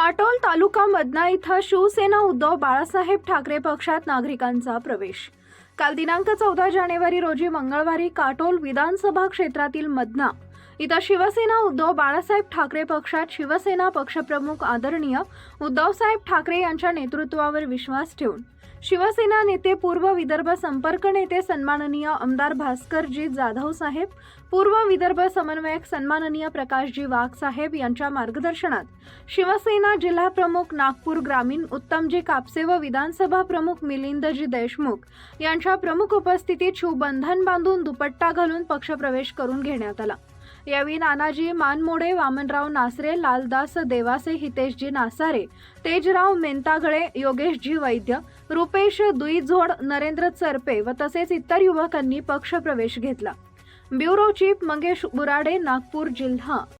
काटोल तालुका मदना इथं शिवसेना उद्धव बाळासाहेब ठाकरे पक्षात नागरिकांचा प्रवेश. काल दिनांक चौदा जानेवारी रोजी मंगळवारी काटोल विधानसभा क्षेत्रातील मदना इथं शिवसेना उद्धव बाळासाहेब ठाकरे पक्षात शिवसेना पक्षप्रमुख आदरणीय उद्धवसाहेब ठाकरे यांच्या नेतृत्वावर विश्वास ठेवून शिवसेना नेते पूर्व विदर्भ संपर्क नेते सन्माननीय आमदार भास्करजी जाधव साहेब पूर्व विदर्भ समन्वयक सन्माननीय प्रकाशजी वाघ साहेब यांच्या मार्गदर्शनात शिवसेना जिल्हा प्रमुख नागपूर ग्रामीण उत्तमजी कापसे व विधानसभा प्रमुख मिलिंदजी देशमुख यांच्या प्रमुख उपस्थितीत शिवबंधन बांधून दुपट्टा घालून पक्षप्रवेश करून घेण्यात आला. यावेळी नानाजी मानमोडे वामनराव नासरे लालदास देवासे हितेशजी नासारे तेजराव मेंतागळे योगेशजी वैद्य रुपेश दुईझोड नरेंद्र चरपे व तसेच इतर युवकांनी पक्षप्रवेश घेतला. ब्युरो चीफ मंगेश बुराडे नागपूर जिल्हा.